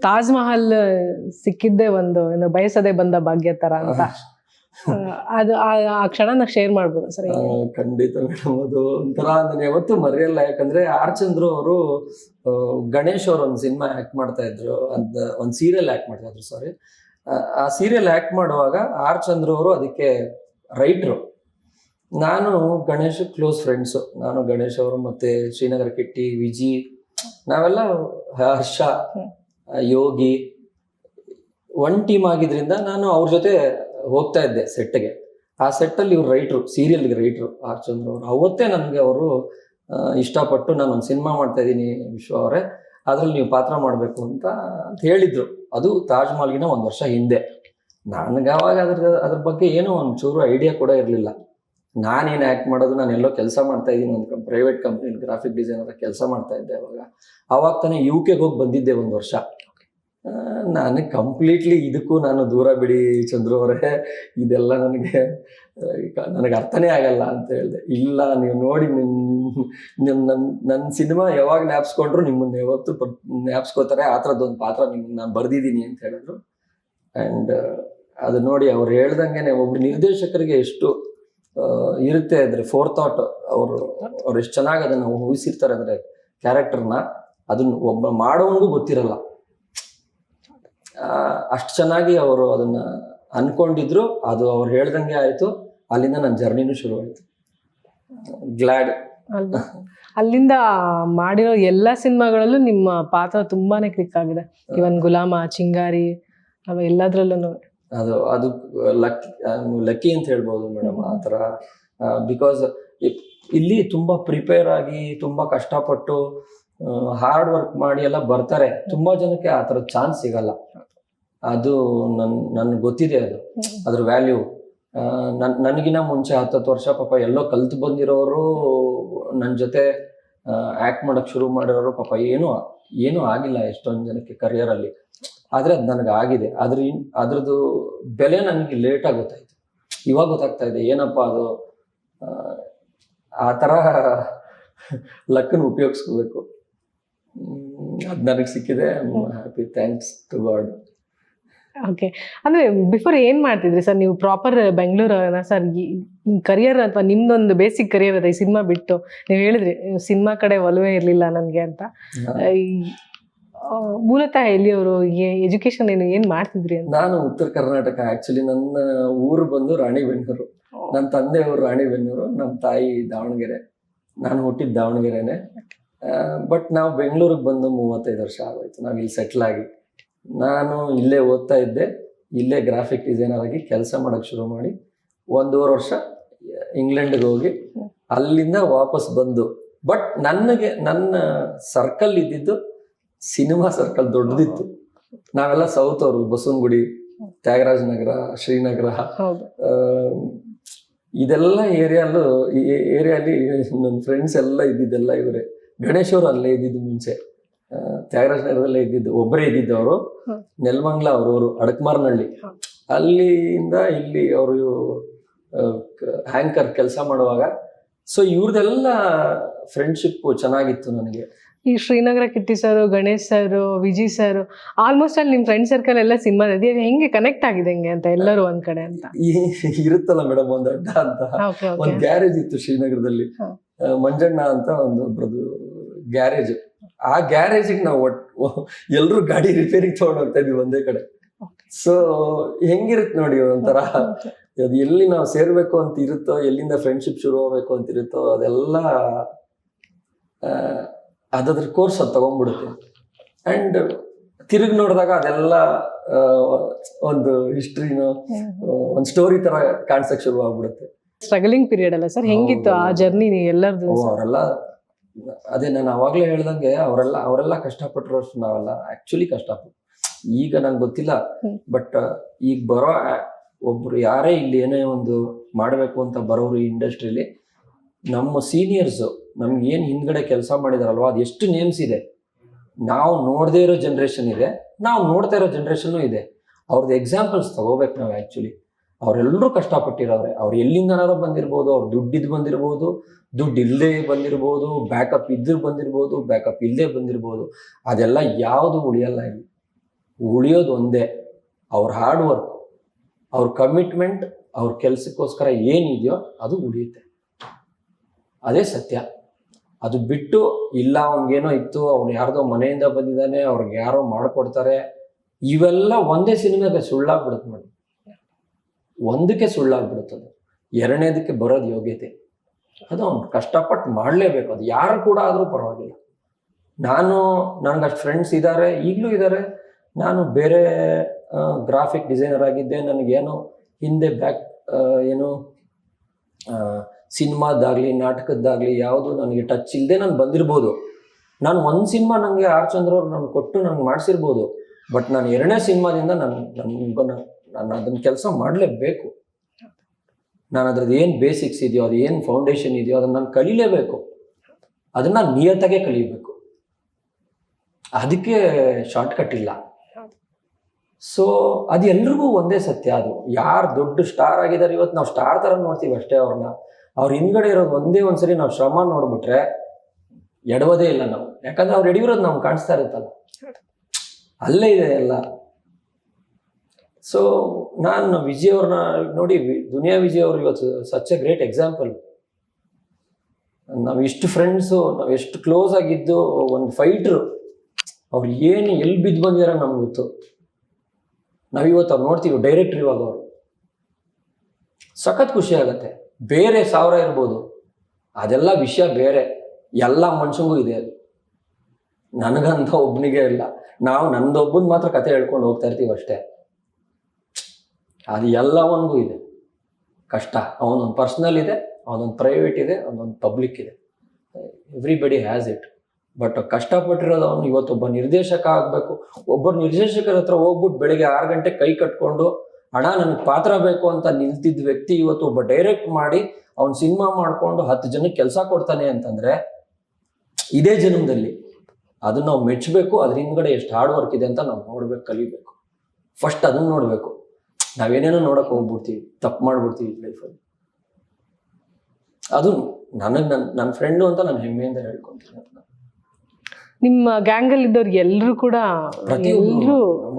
ತಾಜ್ ಮಹಲ್ ಸಿಕ್ಕಿದ್ದೆ ಒಂದು ಏನು ಬಯಸದೆ ಬಂದ ಭಾಗ್ಯ ತರ ಅಂತ. ಅದು ಆ- ಕ್ಷಣ ಕ್ಷಣನ ಶೇರ್ ಮಾಡ್ಬೋದು ಸರಿ ಖಂಡಿತ ಮೇಡಮ್ ಅದು ಒಂಥರ ನಾನು ಯಾವತ್ತೂ ಮರೆಯಲ್ಲ. ಯಾಕಂದ್ರೆ ಆರ್ ಚಂದ್ರು ಅವರು ಗಣೇಶ್ ಅವ್ರ ಒಂದು ಸಿನಿಮಾ ಆಕ್ಟ್ ಮಾಡ್ತಾ ಇದ್ರು. ಅಂತ ಒಂದು ಸೀರಿಯಲ್ ಆಕ್ಟ್ ಮಾಡ್ತಾ ಇದ್ರು ಸಾರಿ ಆ ಸೀರಿಯಲ್ ಆಕ್ಟ್ ಮಾಡುವಾಗ ಆರ್ ಚಂದ್ರ ಅವರು ಅದಕ್ಕೆ ರೈಟ್ರು ನಾನು ಗಣೇಶ್ ಕ್ಲೋಸ್ ಫ್ರೆಂಡ್ಸು ನಾನು ಗಣೇಶ್ ಅವರು ಮತ್ತೆ ಶ್ರೀನಗರ ಕಿಟ್ಟಿ ವಿಜಿ ನಾವೆಲ್ಲ ಹರ್ಷ. ಯೋಗಿ ಒನ್ ಟೀಮ್ ಆಗಿದ್ರಿಂದ ನಾನು ಅವ್ರ ಜೊತೆ ಹೋಗ್ತಾ ಇದ್ದೆ ಸೆಟ್ಗೆ ಆ ಸೆಟ್ಟಲ್ಲಿ ಇವ್ರು ರೈಟ್ರು ಸೀರಿಯಲ್ಗೆ ರೈಟ್ರು ಆರ್ ಚಂದ್ರ ಅವರು. ಅವತ್ತೇ ನನಗೆ ಅವರು ಇಷ್ಟಪಟ್ಟು ನಾನು ಒಂದು ಸಿನಿಮಾ ಮಾಡ್ತಾ ಇದ್ದೀನಿ ವಿಶ್ವ ಅವರೇ, ಅದ್ರಲ್ಲಿ ನೀವು ಪಾತ್ರ ಮಾಡಬೇಕು ಅಂತ ಅಂತ ಹೇಳಿದ್ರು. ಅದು ತಾಜ್ ಮಹಲ್ಗಿನ ಒಂದು ವರ್ಷ ಹಿಂದೆ. ನನಗೆ ಅವಾಗ ಅದ್ರ ಅದ್ರ ಬಗ್ಗೆ ಏನೋ ಒಂಚೂರು ಚೂರು ಐಡಿಯಾ ಕೂಡ ಇರಲಿಲ್ಲ. ನಾನೇನು ಆ್ಯಕ್ಟ್ ಮಾಡೋದು, ನಾನು ಎಲ್ಲೋ ಕೆಲಸ ಮಾಡ್ತಾ ಇದ್ದೀನಿ ಒಂದು ಪ್ರೈವೇಟ್ ಕಂಪ್ನಿ ಗ್ರಾಫಿಕ್ ಡಿಸೈನರ್ ಕೆಲಸ ಮಾಡ್ತಾ ಇದ್ದೆ ಅವಾಗ. ಅವಾಗ ತಾನೇ ಯು ಕೆಗೆ ಹೋಗಿ ಬಂದಿದ್ದೆ ಒಂದು ವರ್ಷ. ನಾನು ಕಂಪ್ಲೀಟ್ಲಿ ಇದಕ್ಕೂ ನಾನು ದೂರ ಬಿಡಿ ಚಂದ್ರು ಅವರೇ. ಇದೆಲ್ಲ ನನಗೆ ನನಗೆ ಅರ್ಥನೇ ಆಗಲ್ಲ ಅಂತ ಹೇಳಿದೆ. ಇಲ್ಲ, ನೀವು ನೋಡಿ ನಿಮ್ಮ ನನ್ನ ನನ್ನ ಸಿನಿಮಾ ಯಾವಾಗ ನ್ಯಾಪ್ಸ್ಕೊಂಡ್ರು ನಿಮ್ಮನ್ನ ಯಾವತ್ತು ನ್ಯಾಪ್ಸ್ಕೋತಾರೆ. ಆ ಥರದ್ದೊಂದು ಪಾತ್ರ ನಿಮ್ಮನ್ನು ನಾನು ಬರೆದಿದ್ದೀನಿ ಅಂತ ಹೇಳಿದ್ರು. ಆ್ಯಂಡ್ ಅದು ನೋಡಿ ಅವ್ರು ಹೇಳ್ದಂಗೆ ಒಬ್ರು ನಿರ್ದೇಶಕರಿಗೆ ಎಷ್ಟು ಇರುತ್ತೆ ಅಂದ್ರೆ ಫೋರ್ ಥಾಟ್ ಅವರು ಅವ್ರು ಎಷ್ಟು ಚೆನ್ನಾಗಿ ಅದನ್ನ ಊಹಿಸಿರ್ತಾರೆ ಅಂದ್ರೆ ಕ್ಯಾರೆಕ್ಟರ್ನ ಅದನ್ನ ಒಬ್ಬ ಮಾಡೋವನಿಗೂ ಗೊತ್ತಿರಲ್ಲ. ಅಷ್ಟು ಚೆನ್ನಾಗಿ ಅವರು ಅದನ್ನ ಅನ್ಕೊಂಡಿದ್ರು ಅದು ಅವ್ರು ಹೇಳ್ದಂಗೆ ಆಯ್ತು ಅಲ್ಲಿಂದ ನನ್ನ ಜರ್ನಿನೂ ಶುರು ಆಯ್ತು ಗ್ಲಾಡ್ ಅಲ್ಲಿಂದ ಮಾಡಿರೋ ಎಲ್ಲ ಸಿನಿಮಾಗಳಲ್ಲೂ ನಿಮ್ಮ ಪಾತ್ರ ತುಂಬಾನೇ ಕ್ಲಿಕ್ ಆಗಿದೆ. ಇವನ್ ಗುಲಾಮ ಚಿಂಗಾರಿ ಎಲ್ಲದ್ರಲ್ಲೂ ಅದು ಅದು ಲಕ್ ಲಕ್ಕಿ ಅಂತ ಹೇಳ್ಬೋದು ಮೇಡಮ್ ಆ ಥರ ಬಿಕಾಸ್ ಇಲ್ಲಿ ತುಂಬಾ ಪ್ರಿಪೇರ್ ಆಗಿ, ತುಂಬಾ ಕಷ್ಟಪಟ್ಟು ಹಾರ್ಡ್ ವರ್ಕ್ ಮಾಡಿ ಎಲ್ಲ ಬರ್ತಾರೆ. ತುಂಬಾ ಜನಕ್ಕೆ ಆ ಥರದ ಚಾನ್ಸ್ ಸಿಗಲ್ಲ. ಅದು ನನ್, ನನ್ಗೆ ಗೊತ್ತಿದೆ ಅದು. ಅದ್ರ ವ್ಯಾಲ್ಯೂ ನನ್ ನನಗಿನ ಮುಂಚೆ ಹತ್ತತ್ತು ವರ್ಷ ಪಾಪ ಎಲ್ಲೋ ಕಲ್ತು ಬಂದಿರೋರು ನನ್ನ ಜೊತೆ ಆ್ಯಕ್ಟ್ ಮಾಡೋಕೆ ಶುರು ಮಾಡಿರೋರು ಪಾಪ ಏನೂ ಏನೂ ಆಗಿಲ್ಲ ಎಷ್ಟೊಂದು ಜನಕ್ಕೆ ಕರಿಯರಲ್ಲಿ ಆದರೆ ಅದು ನನಗೆ ಆಗಿದೆ ಅದ್ರ ಅದ್ರದ್ದು ಬೆಲೆ ನನಗೆ ಲೇಟಾಗಿ ಗೊತ್ತಾಯಿತು. ಇವಾಗ ಗೊತ್ತಾಗ್ತಾ ಇದೆ, ಏನಪ್ಪ ಅದು? ಆ ಥರ ಲಕ್ಕನ್ನು ಉಪಯೋಗಿಸ್ಕೋಬೇಕು. ಅದು ನನಗೆ ಸಿಕ್ಕಿದೆ. Happy thanks to God okay ಅಂದ್ರೆ ಬಿಫೋರ್ ಏನ್ ಮಾಡ್ತಿದ್ರಿ ಸರ್ ನೀವು ಪ್ರಾಪರ್ ಬೆಂಗಳೂರನ ಸರ್ ಕರಿಯರ್ ಅಥವಾ ನಿಮ್ದೊಂದು ಬೇಸಿಕ್ ಕರಿಯರ್ ಅದ ಈ ಸಿನಿಮಾ ಬಿಟ್ಟು. ನೀವು ಹೇಳಿದ್ರಿ ಸಿನಿಮಾ ಕಡೆ ಒಲವೇ ಇರಲಿಲ್ಲ ನನ್ಗೆ ಅಂತ. ಮೂಲತಃ ಎಲ್ಲಿಯವರು ಎಜುಕೇಶನ್ ಏನು ಏನ್ ಮಾಡ್ತಿದ್ರಿ ಅಂತ? ನಾನು ಉತ್ತರ ಕರ್ನಾಟಕ. ಆ್ಯಕ್ಚುಲಿ ನನ್ನ ಊರು ಬಂದು ರಾಣಿಬೆನ್ನೂರು. ನನ್ನ ತಂದೆಯವರು ರಾಣಿಬೆನ್ನೂರು ನಮ್ಮ ತಾಯಿ ದಾವಣಗೆರೆ. ನಾನು ಹುಟ್ಟಿದ ದಾವಣಗೆರೆನೆ. ಬಟ್ ನಾವು ಬೆಂಗಳೂರಿಗೆ ಬಂದು ಮೂವತ್ತೈದು ವರ್ಷ ಆಗೋಯ್ತು. ನಾವು ಇಲ್ಲಿ ಸೆಟ್ಲ್ ಆಗಿ. ನಾನು ಇಲ್ಲೇ ಓದ್ತಾ ಇದ್ದೆ ಇಲ್ಲೇ ಗ್ರಾಫಿಕ್ ಡಿಸೈನರ್ ಆಗಿ ಕೆಲಸ ಮಾಡೋಕ್ಕೆ ಶುರು ಮಾಡಿ ಒಂದೂವರೆ ವರ್ಷ ಇಂಗ್ಲೆಂಡ್ಗೆ ಹೋಗಿ ಅಲ್ಲಿಂದ ವಾಪಸ್ ಬಂದು ಬಟ್ ನನಗೆ ನನ್ನ ಸರ್ಕಲ್ ಇದ್ದಿದ್ದು ಸಿನಿಮಾ ಸರ್ಕಲ್ ದೊಡ್ಡದಿತ್ತು. ನಾವೆಲ್ಲ ಸೌತ್ ಅವರು ಬಸವನಗುಡಿ ತ್ಯಾಗರಾಜ ನಗರ ಶ್ರೀನಗರ ಇದೆಲ್ಲ ಏರಿಯಲ್ಲೂ ಏರಿಯಲ್ಲಿ ನನ್ನ ಫ್ರೆಂಡ್ಸ್ ಎಲ್ಲ ಇದ್ದಿದ್ದೆಲ್ಲ ಇವರೇ. ಗಣೇಶ್ ಅವರು ಅಲ್ಲೇ ಇದ್ದಿದ್ದು ಮುಂಚೆ. ತ್ಯಾಗರಾಜ ನಗರದಲ್ಲೇ ಇದ್ದಿದ್ದು ಒಬ್ಬರೇ ಇದ್ದಿದ್ದು ಅವರು. ನೆಲಮಂಗ್ಲ ಅವರು ಅಡಕಮಾರ್ನಹಳ್ಳಿ. ಅಲ್ಲಿಂದ ಇಲ್ಲಿ ಅವರು ಹ್ಯಾಂಕರ್ ಕೆಲಸ ಮಾಡುವಾಗ. ಸೊ ಇವ್ರದೆಲ್ಲ ಫ್ರೆಂಡ್ಶಿಪ್ ಚೆನ್ನಾಗಿತ್ತು ನನಗೆ. ಈ Srinagar Kitty sir Ganesh sir Vijay sir almost ಅಲ್ಲಿ ನಿಮ್ ಫ್ರೆಂಡ್ ಸರ್ಕಲ್ ಎಲ್ಲ ಸಿನಿಮಾ ಹೆಂಗೆ ಕನೆಕ್ಟ್ ಆಗಿದೆ ಹೆಂಗೆ ಅಂತ ಎಲ್ಲರೂ ಒಂದ್ ಕಡೆ ಅಂತ? ಇರುತ್ತಲ್ಲ ಮೇಡಮ್ ಒಂದ್ ಅಡ್ಡ ಅಂತ. ಒಂದ್ ಒಂದು ಗ್ಯಾರೇಜ್ ಇತ್ತು ಶ್ರೀನಗರದಲ್ಲಿ. ಮಂಜಣ್ಣ ಅಂತ ಒಂದು ಒಬ್ಬರದು ಗ್ಯಾರೇಜ್ ಆ ಗ್ಯಾರೇಜಿಗೆ ನಾವು ಒಟ್ ಎಲ್ಲರೂ ಗಾಡಿ ರಿಪೇರಿಗೆ ತಗೊಂಡು ಹೋಗ್ತಾ ಇದ್ವಿ ಒಂದೇ ಕಡೆ. ಸೊ ಹೆಂಗಿರುತ್ತೆ ನೋಡಿ ಒಂಥರ. ಅದು ಎಲ್ಲಿ ನಾವು ಸೇರ್ಬೇಕು ಅಂತ ಇರುತ್ತೋ ಎಲ್ಲಿಂದ ಫ್ರೆಂಡ್ಶಿಪ್ ಶುರು ಹೋಗ್ಬೇಕು ಅಂತ ಇರುತ್ತೋ ಅದೆಲ್ಲ ಅದದ್ರ ಕೋರ್ಸ್ ಅದು ತಗೊಂಡ್ಬಿಡುತ್ತೆ. ಅಂಡ್ ತಿರುಗಿ ನೋಡಿದಾಗ ಅದೆಲ್ಲ ಒಂದು ಹಿಸ್ಟ್ರಿನೋ ಒಂದು ಸ್ಟೋರಿ ತರ ಕಾಣಿಸಕ್ ಶುರು ಆಗ್ಬಿಡುತ್ತೆ. ಸ್ಟ್ರಗಲಿಂಗ್ ಪೀರಿಯಡ್ ಅಲ್ಲ ಸರ್? ಹೆಂಗಿತ್ತು ಆ ಜರ್ನಿ ಎಲ್ಲರದು? ಅವರೆಲ್ಲ ಅದೇ ನಾನು ಅವಾಗ್ಲೇ ಹೇಳ್ದಂಗೆ ಅವರೆಲ್ಲ ಅವರೆಲ್ಲ ಕಷ್ಟಪಟ್ಟಿರೋಷ್ಟು ನಾವೆಲ್ಲ ಆಕ್ಚುಲಿ ಕಷ್ಟಪಟ್ಟು ಈಗ ನಂಗೆ ಗೊತ್ತಿಲ್ಲ ಬಟ್ ಈಗ ಬರೋ ಒಬ್ರು ಯಾರೇ ಇಲ್ಲಿ ಏನೇ ಒಂದು ಮಾಡಬೇಕು ಅಂತ ಬರೋರು ಈ ಇಂಡಸ್ಟ್ರಿಲಿ ನಮ್ಮ ಸೀನಿಯರ್ಸ್ ನಮ್ಗೆ ಏನು ಹಿಂದ್ಗಡೆ ಕೆಲಸ ಮಾಡಿದಾರಲ್ವ ಅದು ಎಷ್ಟು ನೇಮ್ಸ್ ಇದೆ. ನಾವು ನೋಡದೇ ಇರೋ ಜನ್ರೇಷನ್ ಇದೆ ನಾವು ನೋಡ್ತಾ ಇರೋ ಜನ್ರೇಷನ್ನು ಇದೆ. ಅವ್ರದ್ದು ಎಕ್ಸಾಂಪಲ್ಸ್ ತಗೋಬೇಕು ನಾವು ಆ್ಯಕ್ಚುಲಿ ಅವರೆಲ್ಲರೂ ಕಷ್ಟಪಟ್ಟಿರೋರೆ. ಅವ್ರು ಎಲ್ಲಿಂದನಾರೋ ಬಂದಿರ್ಬೋದು, ಅವ್ರು ದುಡ್ಡಿದ್ದು ಬಂದಿರ್ಬೋದು ದುಡ್ಡು ಇಲ್ಲದೆ ಬಂದಿರ್ಬೋದು ಬ್ಯಾಕಪ್ ಇದ್ದು ಬಂದಿರ್ಬೋದು ಬ್ಯಾಕಪ್ ಇಲ್ಲದೆ ಬಂದಿರ್ಬೋದು. ಅದೆಲ್ಲ ಯಾವುದು ಉಳಿಯಲ್ಲ ಇಲ್ಲಿ. ಉಳಿಯೋದು ಒಂದೇ. ಅವ್ರ ಹಾರ್ಡ್ ವರ್ಕ್ ಅವ್ರ ಕಮಿಟ್ಮೆಂಟ್ ಅವ್ರ ಕೆಲಸಕ್ಕೋಸ್ಕರ ಏನಿದೆಯೋ ಅದು ಉಳಿಯುತ್ತೆ. ಅದೇ ಸತ್ಯ. ಅದು ಬಿಟ್ಟು ಇಲ್ಲ, ಅವ್ನಿಗೇನೋ ಇತ್ತು, ಅವ್ನು ಯಾರ್ದೋ ಮನೆಯಿಂದ ಬಂದಿದ್ದಾನೆ, ಅವ್ರಿಗೆ ಯಾರೋ ಮಾಡಿಕೊಡ್ತಾರೆ, ಇವೆಲ್ಲ ಒಂದೇ ಸಿನಿಮಾಗೆ ಸುಳ್ಳಾಗ್ಬಿಡುತ್ತೆ ನೋಡಿ. ಒಂದಕ್ಕೆ ಸುಳ್ಳಾಗ್ಬಿಡುತ್ತದೆ. ಎರಡನೇದಕ್ಕೆ ಬರೋದು ಯೋಗ್ಯತೆ. ಅದು ಅವ್ನು ಕಷ್ಟಪಟ್ಟು ಮಾಡಲೇಬೇಕು. ಅದು ಯಾರು ಕೂಡ ಆದರೂ ಪರವಾಗಿಲ್ಲ. ನಾನು ನನಗೆ ಅಷ್ಟು ಫ್ರೆಂಡ್ಸ್ ಇದ್ದಾರೆ ಈಗಲೂ ಇದ್ದಾರೆ ನಾನು ಬೇರೆ ಗ್ರಾಫಿಕ್ ಡಿಸೈನರ್ ಆಗಿದ್ದೆ. ನನಗೇನು ಹಿಂದೆ ಬ್ಯಾಕ್ ಏನು ಸಿನಿಮಾದಾಗಲಿ, ನಾಟಕದ್ದಾಗಲಿ ಯಾವುದು ನನಗೆ ಟಚ್ ಇಲ್ಲದೆ ನಾನು ಬಂದಿರ್ಬೋದು. ನಾನು ಒಂದು ಸಿನಿಮಾ ನನಗೆ ಆರ್ ಚಂದ್ರ ಅವ್ರು ನಾನು ಕೊಟ್ಟು ನನಗೆ ಮಾಡಿಸಿರ್ಬೋದು. ಬಟ್ ನಾನು ಎರಡನೇ ಸಿನಿಮಾದಿಂದ ನಾನು ನನ್ನ ನಾನು ಅದನ್ನ ಕೆಲಸ ಮಾಡಲೇಬೇಕು. ನಾನು ಅದ್ರದ್ದು ಏನು ಬೇಸಿಕ್ಸ್ ಇದೆಯೋ, ಅದು ಏನು ಫೌಂಡೇಶನ್ ಇದೆಯೋ ಅದನ್ನು ನಾನು ಕಲೀಲೇಬೇಕು. ಅದನ್ನ ನಿಯತ್ತಾಗೆ ಕಲಿಬೇಕು. ಅದಕ್ಕೆ ಶಾರ್ಟ್ಕಟ್ ಇಲ್ಲ. ಸೊ ಅದು ಎಲ್ರಿಗೂ ಒಂದೇ ಸತ್ಯ ಅದು. ಯಾರು ದೊಡ್ಡ ಸ್ಟಾರ್ ಆಗಿದ್ದಾರೆ ಇವತ್ತು ನಾವು ಸ್ಟಾರ್ ಥರ ನೋಡ್ತೀವಿ ಅಷ್ಟೇ ಅವ್ರನ್ನ. ಅವ್ರ ಹಿಂದ್ಗಡೆ ಇರೋದು ಒಂದೇ ಒಂದ್ಸರಿ ನಾವು ಶ್ರಮ ನೋಡ್ಬಿಟ್ರೆ ಎಡವದೇ ಇಲ್ಲ ನಾವು. ಯಾಕಂದ್ರೆ ಅವ್ರು ಎಡಿವಿರೋದು ನಮ್ಗೆ ಕಾಣಿಸ್ತಾ ಇರುತ್ತಲ್ಲ. ಅಲ್ಲೇ ಇದೆ ಎಲ್ಲ. ಸೊ ನಾನು ವಿಜಯ್ ಅವ್ರನ್ನ ನೋಡಿ, ದುನಿಯಾ ವಿಜಯ್ ಅವರು ಇವತ್ತು ಸಚ್ ಎ ಗ್ರೇಟ್ ಎಕ್ಸಾಂಪಲ್ ನಾವು ಇಷ್ಟು ಫ್ರೆಂಡ್ಸು ನಾವು ಎಷ್ಟು ಕ್ಲೋಸ್ ಆಗಿದ್ದು, ಒಂದು ಫೈಟ್ರು ಅವ್ರು ಏನು ಎಲ್ಲಿ ಬಿದ್ದು ಬಂದಿದಾರ ನಮ್ಗೆ ಗೊತ್ತು. ನಾವಿವತ್ತು ಅವ್ರು ನೋಡ್ತೀವಿ ಡೈರೆಕ್ಟ್ರ್ ಇವಾಗ ಅವರು. ಸಖತ್ ಖುಷಿ ಆಗತ್ತೆ. ಬೇರೆ ಸಾವಿರ ಇರ್ಬೋದು. ಅದೆಲ್ಲ ವಿಷಯ ಬೇರೆ. ಎಲ್ಲ ಮನುಷ್ಯಂಗೂ ಇದೆ ಅದು. ನನಗಂತ ಒಬ್ಬನಿಗೆ ಇಲ್ಲ. ನಾವು ನಂದೊಬ್ಬನ ಮಾತ್ರ ಕತೆ ಹೇಳ್ಕೊಂಡು ಹೋಗ್ತಾ ಇರ್ತೀವಿ ಅಷ್ಟೇ ಅದು ಎಲ್ಲವನಿಗೂ ಇದೆ. ಕಷ್ಟ, ಅವನೊಂದು ಪರ್ಸ್ನಲ್ ಇದೆ, ಅವನೊಂದು ಪ್ರೈವೇಟ್ ಇದೆ, ಅವನೊಂದು ಪಬ್ಲಿಕ್ ಇದೆ. ಎವ್ರಿಬಡಿ ಹ್ಯಾಸ್ ಇಟ್ ಬಟ್ ಕಷ್ಟಪಟ್ಟಿರೋದು ಅವನು ಇವತ್ತೊಬ್ಬ ನಿರ್ದೇಶಕ ಆಗಬೇಕು. ಒಬ್ಬರು ನಿರ್ದೇಶಕರ ಹತ್ರ ಹೋಗ್ಬಿಟ್ಟು ಬೆಳಿಗ್ಗೆ ಆರು ಗಂಟೆ ಕೈ ಕಟ್ಕೊಂಡು ಹಣ ನನಗೆ ಪಾತ್ರ ಬೇಕು ಅಂತ ನಿಲ್ತಿದ್ದ ವ್ಯಕ್ತಿ ಇವತ್ತು ಒಬ್ಬ ಡೈರೆಕ್ಟ್ ಮಾಡಿ ಅವ್ನು ಸಿನಿಮಾ ಮಾಡಿಕೊಂಡು ಹತ್ತು ಜನಕ್ಕೆ ಕೆಲಸ ಕೊಡ್ತಾನೆ ಅಂತಂದ್ರೆ, ಇದೇ ಜನ್ಮದಲ್ಲಿ ಅದನ್ನ ನಾವು ಮೆಚ್ಚಬೇಕು ಅದ್ರ ಹಿಂದ್ಗಡೆ ಎಷ್ಟು ಹಾರ್ಡ್ ವರ್ಕ್ ಇದೆ ಅಂತ ನಾವು ನೋಡ್ಬೇಕು, ಕಲಿಬೇಕು. ಫಸ್ಟ್ ಅದನ್ನ ನೋಡ್ಬೇಕು. ನಾವೇನೇನೋ ನೋಡಕ್ ಹೋಗ್ಬಿಡ್ತೀವಿ ತಪ್ಪು ಮಾಡ್ಬಿಡ್ತೀವಿ ಲೈಫಲ್ಲಿ ಅದು ನನಗೆ ನನ್ನ ನನ್ನ ಫ್ರೆಂಡು ಅಂತ ನಾನು ಹೆಮ್ಮೆಯಿಂದ ಹೇಳ್ಕೊಂತೀನಿ ನಿಮ್ಮ ಗ್ಯಾಂಗ್ ಅಲ್ಲಿ ಇದ್ದವ್ರು ಎಲ್ಲರೂ ಕೂಡ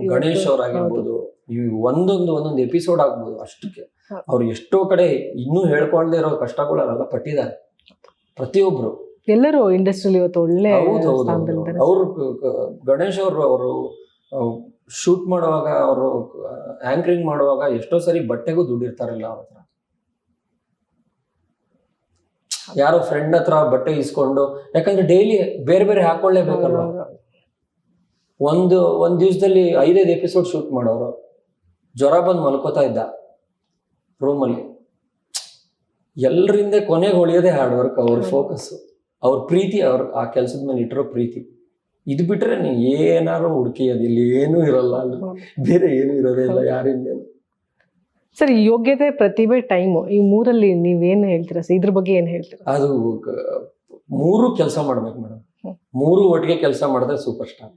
ಗಣೇಶ್ ಅವ್ರಾಗಿರ್ಬೋದು ನೀವು ಒಂದೊಂದು ಒಂದೊಂದು ಎಪಿಸೋಡ್ ಆಗ್ಬೋದು ಅಷ್ಟಕ್ಕೆ. ಅವ್ರು ಎಷ್ಟೋ ಕಡೆ ಇನ್ನೂ ಹೇಳ್ಕೊಳ್ದೇ ಇರೋ ಕಷ್ಟಗಳು ಅವರೆಲ್ಲ ಪಟ್ಟಿದ್ದಾರೆ. ಪ್ರತಿಯೊಬ್ರು. ಎಲ್ಲರೂ ಇಂಡಸ್ಟ್ರಿಯಲ್ಲಿ ಇವತ್ತು ಒಳ್ಳೆ ಹೌದು ಹೌದು ಅವರು ಗಣೇಶ್ ಅವರು ಅವರು ಶೂಟ್ ಮಾಡುವಾಗ ಅವರು ಆಂಕರಿಂಗ್ ಮಾಡುವಾಗ ಎಷ್ಟೋ ಸರಿ ಬಟ್ಟೆಗೂ ದುಡ್ಡಿರ್ತಾರಲ್ಲ ಅವ್ರ ಹತ್ರ. ಯಾರೋ ಫ್ರೆಂಡ್ ಹತ್ರ ಬಟ್ಟೆ ಇಸ್ಕೊಂಡು ಯಾಕಂದ್ರೆ ಡೈಲಿ ಬೇರೆ ಬೇರೆ ಹಾಕೊಳ್ಳೇಬೇಕಲ್ವ? ಒಂದು ಒಂದ್ ದಿವಸದಲ್ಲಿ ಐದೈದು ಎಪಿಸೋಡ್ ಶೂಟ್ ಮಾಡೋರು. ಜ್ವರ ಬಂದು ಮಲ್ಕೋತಾ ಇದ್ದ ರೂಮಲ್ಲಿ ಎಲ್ಲರಿಂದ ಕೊನೆಗೆ ಹೊಳಿಯೋದೇ ಹಾರ್ಡ್ ವರ್ಕ್ ಅವ್ರ ಫೋಕಸ್ ಅವ್ರ ಪ್ರೀತಿ ಅವ್ರ ಆ ಕೆಲಸದ ಮೇಲೆ ಇಟ್ಟಿರೋ ಪ್ರೀತಿ. ಇದು ಬಿಟ್ರೆ ನೀವು ಏನಾರು ಹುಡುಕಿ ಅದಿಲ್ಲಿ ಏನೂ ಇರಲ್ಲ ಅಲ್ಲಿ ಬೇರೆ ಏನೂ ಇರೋದೇ ಇಲ್ಲ. ಯಾರಿಂದ ಸರ್ ಯೋಗ್ಯತೆ ಪ್ರತಿಭೆ ಟೈಮು ಈ ಮೂರಲ್ಲಿ ನೀವೇನು ಹೇಳ್ತೀರಾ ಸರ್? ಇದ್ರ ಬಗ್ಗೆ ಏನು ಹೇಳ್ತೀರಾ? ಅದು ಮೂರು ಕೆಲಸ ಮಾಡ್ಬೇಕು ಮೇಡಮ್. ಮೂರು ಒಟ್ಟಿಗೆ ಕೆಲಸ ಮಾಡಿದ್ರೆ ಸೂಪರ್ ಸ್ಟಾರ್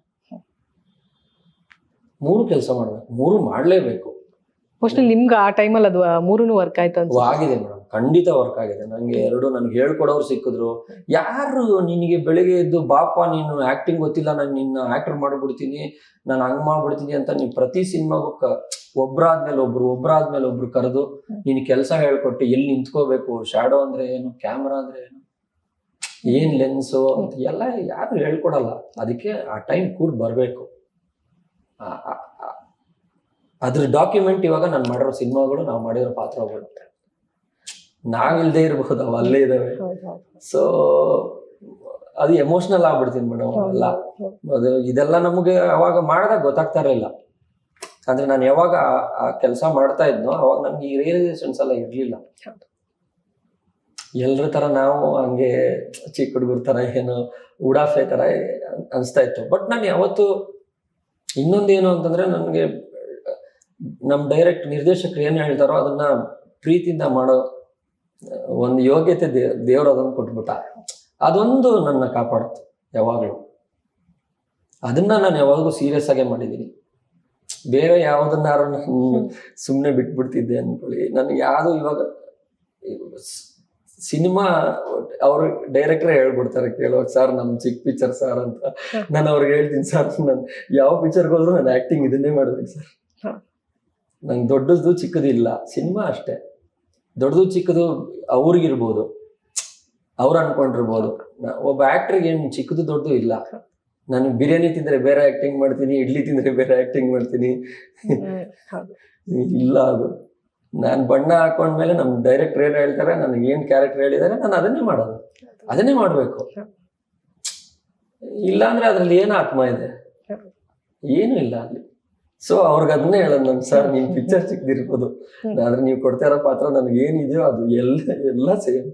ಮೂರು ಕೆಲಸ ಮಾಡ್ಬೇಕು. ಮೂರು ಮಾಡಲೇಬೇಕು. ಮೋಸ್ಟ್ಲಿ ನಿಮ್ಗೆ ಆ ಟೈಮಲ್ಲಿ ಅದು ಮೂರೂ ವರ್ಕ್ ಆಯ್ತು ಅಂತ ಆಗಿದೆ ಮೇಡಮ್. ಖಂಡಿತ ವರ್ಕ್ ಆಗಿದೆ. ನನಗೆ ಎರಡು ನನಗೆ ಹೇಳ್ಕೊಡೋರು ಸಿಕ್ಕಿದ್ರು. ಯಾರು ನಿನಗೆ ಬೆಳಿಗ್ಗೆ ಎದ್ದು ಬಾಪ ನೀನು ಆಕ್ಟಿಂಗ್ ಗೊತ್ತಿಲ್ಲ ನಾನು ನಿನ್ನ ಆಕ್ಟರ್ ಮಾಡ್ಬಿಡ್ತೀನಿ ನಾನು ಹಂಗ್ ಮಾಡ್ಬಿಡ್ತೀನಿ ಅಂತ ನೀವು ಪ್ರತಿ ಸಿನಿಮಾಗೂ ಕ ಒಬ್ಬರಾದ್ಮೇಲೆ ಒಬ್ರು ಒಬ್ಬರಾದ್ಮೇಲೆ ಒಬ್ರು ಕರೆದು ನೀನು ಕೆಲಸ ಹೇಳ್ಕೊಟ್ಟು ಎಲ್ಲಿ ನಿಂತ್ಕೋಬೇಕು? ಶ್ಯಾಡೋ ಅಂದ್ರೆ ಏನು? ಕ್ಯಾಮ್ರಾ ಅಂದ್ರೆ ಏನು? ಏನು ಲೆನ್ಸು ಅಂತ ಎಲ್ಲ ಯಾರು ಹೇಳ್ಕೊಡಲ್ಲ. ಅದಕ್ಕೆ ಆ ಟೈಮ್ ಕೂಡ ಬರಬೇಕು. ಅದ್ರ ಡಾಕ್ಯುಮೆಂಟ್ ಇವಾಗ ನಾನು ಮಾಡಿರೋ ಸಿನಿಮಾಗಳು ನಾವು ಮಾಡಿರೋ ಪಾತ್ರಗಳು. ನಾವಿಲ್ದೇ ಇರಬಹುದು ಅವು ಅಲ್ಲೇ ಇದಾವೆ. ಸೊ ಅದು ಎಮೋಷನಲ್ ಆಗ್ಬಿಡ್ತೀನಿ ಮೇಡಮ್ ಅವೆಲ್ಲ ಅದು ಇದೆಲ್ಲ ನಮಗೆ ಅವಾಗ ಮಾಡಿದಾಗ ಗೊತ್ತಾಗ್ತಾ ಇರಲಿಲ್ಲ. ಅಂದ್ರೆ ನಾನು ಯಾವಾಗ ಆ- ಕೆಲಸ ಮಾಡ್ತಾ ಇದ್ನೋ ಅವಾಗ ನಮ್ಗೆ ಈ ರಿಯಲೈಸೇಷನ್ಸ್ ಎಲ್ಲ ಇರಲಿಲ್ಲ. ಎಲ್ರ ತರ ನಾವು ಹಂಗೆ ಚಿಕ್ಕ ಹುಡುಗರ ತರ ಏನು ಉಡಾಫೆ ತರ ಅನಿಸ್ತಾ ಇತ್ತು. ಬಟ್ ನಾನು ಯಾವತ್ತು ಇನ್ನೊಂದೇನು ಅಂತಂದ್ರೆ ನನಗೆ ನಮ್ಮ ಡೈರೆಕ್ಟ್ ನಿರ್ದೇಶಕರು ಏನು ಹೇಳ್ತಾರೋ ಅದನ್ನ ಪ್ರೀತಿಯಿಂದ ಮಾಡೋ ಒಂದು ಯೋಗ್ಯತೆ ದೇ ದೇವ್ರು ಅದನ್ನು ಕೊಟ್ಬಿಟ್ಟ. ಅದೊಂದು ನನ್ನ ಕಾಪಾಡುತ್ತೆ ಯಾವಾಗಲೂ. ಅದನ್ನ ನಾನು ಯಾವಾಗಲೂ ಸೀರಿಯಸ್ ಆಗೇ ಮಾಡಿದ್ದೀನಿ ಬೇರೆ ಯಾವುದನ್ನಾರು ನಾನು ಸುಮ್ಮನೆ ಬಿಟ್ಬಿಡ್ತಿದ್ದೆ ಅಂದ್ಕೊಳ್ಳಿ ನನಗೆ ಯಾವುದು ಇವಾಗ ಸಿನಿಮಾ ಅವರು ಡೈರೆಕ್ಟರ್ ಹೇಳ್ಬಿಡ್ತಾರೆ ಕೇಳುವಾಗ ಸರ್ ನಮ್ ಚಿಕ್ಕ ಪಿಕ್ಚರ್ ಸರ್ ಅಂತ. ನಾನು ಅವ್ರಿಗೆ ಹೇಳ್ತೀನಿ ಸರ್ ನಾನು ಯಾವ ಪಿಕ್ಚರ್ಗೆ ಹೋದ್ರು ನಾನು ಆಕ್ಟಿಂಗ್ ಇದನ್ನೇ ಮಾಡ್ಬೇಕು ಸರ್. ನಂಗೆ ದೊಡ್ಡದು ಚಿಕ್ಕದಿಲ್ಲ ಸಿನಿಮಾ ಅಷ್ಟೇ. ದೊಡ್ಡದು ಚಿಕ್ಕದು ಅವ್ರಿಗಿರ್ಬೋದು. ಅವ್ರು ಅನ್ಕೊಂಡಿರ್ಬೋದು. ಒಬ್ಬ ಆಕ್ಟರ್ಗೆ ಏನು ಚಿಕ್ಕದು ದೊಡ್ಡದು ಇಲ್ಲ. ನಾನು ಬಿರಿಯಾನಿ ತಿಂದ್ರೆ ಬೇರೆ ಆ್ಯಕ್ಟಿಂಗ್ ಮಾಡ್ತೀನಿ ಇಡ್ಲಿ ತಿಂದ್ರೆ ಬೇರೆ ಆ್ಯಕ್ಟಿಂಗ್ ಮಾಡ್ತೀನಿ. ಇಲ್ಲ ಅದು. ನಾನು ಬಣ್ಣ ಹಾಕೊಂಡ್ಮೇಲೆ ನಮ್ಮ ಡೈರೆಕ್ಟರ್ ಏನು ಹೇಳ್ತಾರೆ ನನಗೆ ಏನು ಕ್ಯಾರೆಕ್ಟರ್ ಹೇಳಿದ್ದಾರೆ ನಾನು ಅದನ್ನೇ ಮಾಡೋದು. ಅದನ್ನೇ ಮಾಡಬೇಕು. ಇಲ್ಲ ಅದರಲ್ಲಿ ಅದ್ರಲ್ಲಿ ಏನು ಆತ್ಮ ಇದೆ? ಏನು ಇಲ್ಲ ಅಲ್ಲಿ. ಸೊ ಅವ್ರಿಗೆ ಅದನ್ನೇ ಹೇಳೋದು ನನ್ ಸರ್ ನಿಮ್ ಪಿಕ್ಚರ್ ಚಿಕ್ಕದಿರ್ಬೋದು ಆದರೆ ಆದ್ರೆ ನೀವು ಕೊಡ್ತಾ ಇರೋ ಪಾತ್ರ ನನಗೆ ಏನಿದೆಯೋ ಅದು ಎಲ್ಲ ಎಲ್ಲ ಸೇಮ್